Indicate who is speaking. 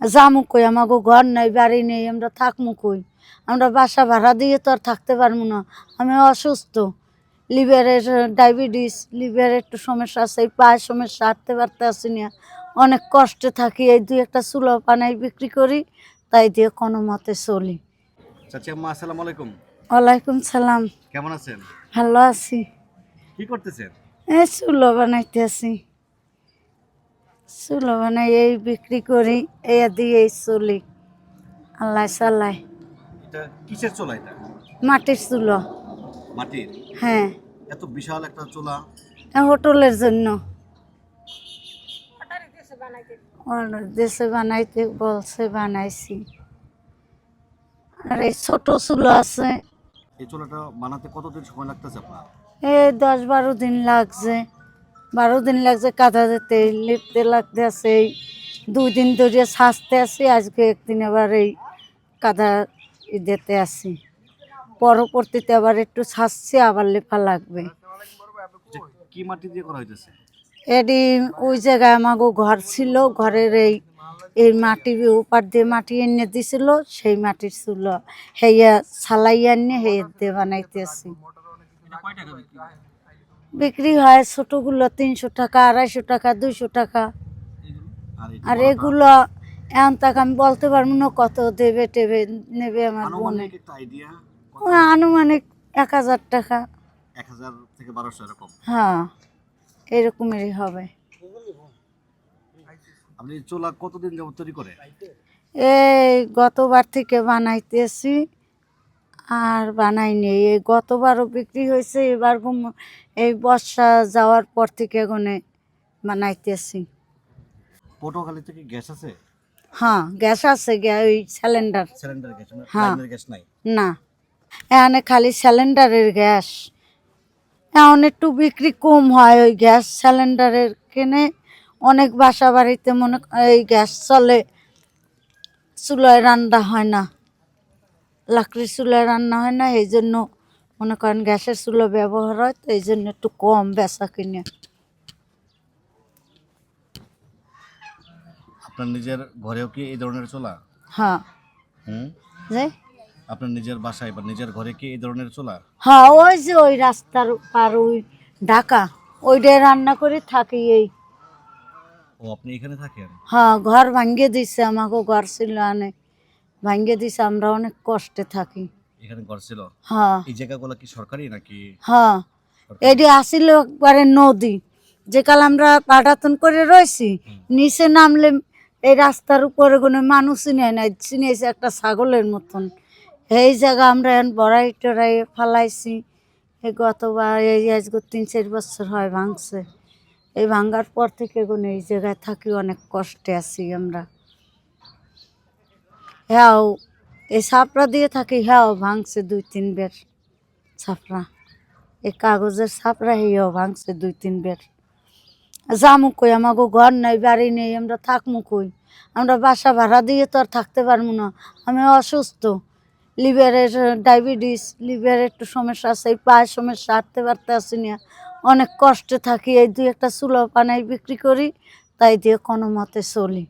Speaker 1: যামু কই আমাকে ঘর নাই বাড়ি নেই আমরা থাকমু কই? আমরা বাসা ভাড়া দিয়ে তো আর থাকতে পারব না। আমি অসুস্থ। লিভারের ডায়াবেটিস লিভারের একটু সমস্যা আছে এই পায়ের সমস্যা হাঁটতে পারতে আসি না। অনেক কষ্টে থাকি এই দুই একটা চুলো পানাই বিক্রি করি তাই দিয়ে কোনো মতে চলি।
Speaker 2: চাচি আম্মা আসসালামু আলাইকুম।
Speaker 1: ওয়ালাইকুম সালাম।
Speaker 2: কেমন আছেন?
Speaker 1: ভালো আছি।
Speaker 2: কি করতেছেন?
Speaker 1: এই চুলো বানাইতে আছি চুলো বানাই এই বিক্রি করি এই দিয়ে চলি। আল্লাহ চালাই
Speaker 2: এটা কিসের চোলা এটা?
Speaker 1: মাটির চুলো।
Speaker 2: মাটির?
Speaker 1: হ্যাঁ।
Speaker 2: এত বিশাল একটা চোলা।
Speaker 1: এ হোটেলের জন্য। দেশে বানাইতে বলছে বানাইছি। আর এই ছোট চুলো আছে।
Speaker 2: এই চোলাটা বানাতে কতদিন সময় লাগতেছে আপনার?
Speaker 1: এই দশ বারো দিন লাগছে। বারো দিন লাগছে কাঁথা যেতে লিপতে লাগতে আছে এই দুই দিন ধরে সাজতে আছি আজকে একদিন আবার এই কাঁথা দিতে আসি পরবর্তীতে আবার একটু সাজছি আবার লেপা লাগবে।
Speaker 2: এটা কি মাটি দিয়ে করা হইতেছে?
Speaker 1: এডি ওই জায়গায় আমাগো ঘর ছিল ঘরের এই এই মাটি উপার দিয়ে মাটি এনে দিছিল সেই মাটির ছিল হেয়া ছালাই এনে হে দিয়ে বানাইতেছি বিক্রি হয় ছোটগুলো তিনশো টাকা আড়াইশো টাকা দুইশো টাকা।
Speaker 2: আর
Speaker 1: এগুলো এখন তাক আমি বলতে পারব না কত দেবে টেবে নেবে আমার বোনে।
Speaker 2: আনুমানিক
Speaker 1: আনুমানিক এক হাজার টাকা।
Speaker 2: এক হাজার থেকে বারোশো এরকম।
Speaker 1: হ্যাঁ এরকমেরই হবে।
Speaker 2: আপনি চোলা কতদিন যাবত তৈরি করে
Speaker 1: এই গতবার থেকে বানাইতেছি। আর বানাইনি এই গতবারও বিক্রি হয়েছে এবার এই বর্ষা যাওয়ার পর থেকে গনে বানাইতেছি।
Speaker 2: পটুয়াখালী থেকে গ্যাস আছে?
Speaker 1: হ্যাঁ গ্যাস আছে ওই সিলিন্ডার
Speaker 2: সিলিন্ডার গ্যাস
Speaker 1: হ্যাঁ।
Speaker 2: গ্যাস নাই?
Speaker 1: না এখানে খালি সিলিন্ডারের গ্যাস। এখন একটু বিক্রি কম হয় ওই গ্যাস সিলিন্ডারের কেনে অনেক বাসা বাড়িতে মনে এই গ্যাস চলে চুলায় রান্না হয় না। লাকড়ির চুলায় রান্না হয় না এই জন্য মনে করেন গ্যাসের চুলো ব্যবহার হয় তো এই জন্য একটু কম বেচা কিনে।
Speaker 2: আপনার নিজের ঘরেও কি এই ধরনের চোলা?
Speaker 1: হ্যাঁ।
Speaker 2: হুম?
Speaker 1: যে?
Speaker 2: আপনার নিজের বাসায় বা নিজের ঘরে কি এই ধরনের চোলা?
Speaker 1: হ্যাঁ ওই যে ওই রাস্তার পার ওই ঢাকা ওইটাই রান্না করে থাকি এই।
Speaker 2: ও আপনি এখানে থাকেন?
Speaker 1: হ্যাঁ ঘর ভাঙ্গে দিছে আমাকে ঘর ছিল অনেক ভাঙ্গে দিছে আমরা অনেক কষ্টে থাকি।
Speaker 2: এখানে ঘর ছিল?
Speaker 1: হ্যাঁ।
Speaker 2: এই জায়গাগুলো কি সরকারি নাকি?
Speaker 1: হ্যাঁ? এটি আসিল একবারে নদী। যে কাল আমরা পাঠাতন করে রয়েছি নিচে নামলে এই রাস্তার উপরে কোনো মানুষ চিনে নাই চিনেছে একটা ছাগলের মতন। এই জায়গা আমরা এখন বড়াই টড়াই ফালাইছি। এই গতবার এই আজকে তিন চার বছর হয় ভাঙছে। এই ভাঙ্গার পর থেকে কোনো এই জায়গায় থাকি অনেক কষ্টে আছি আমরা। হ্যাঁ এই ছাপড়া দিয়ে থাকি হ্যাঁ ভাঙছে দুই, তিন বের ছাপড়া। এই কাগজের ছাপড়া হেও ভাঙছে দুই, তিন বের। যামু কই, আমাগো ঘর নেই, বাড়ি নেই, আমরা থাকমু কই? আমরা বাসা ভাড়া দিয়ে তো আর থাকতে পারব না। আমি অসুস্থ। লিভারের ডায়াবেটিস, লিভারের একটু সমস্যা আছে, এই পায়ের সমস্যা, হাঁটতে পারতে আসি না। অনেক কষ্টে থাকি, এই দুই একটা চুলো পানাই বিক্রি করি, তাই দিয়ে কোনো মতে চলি।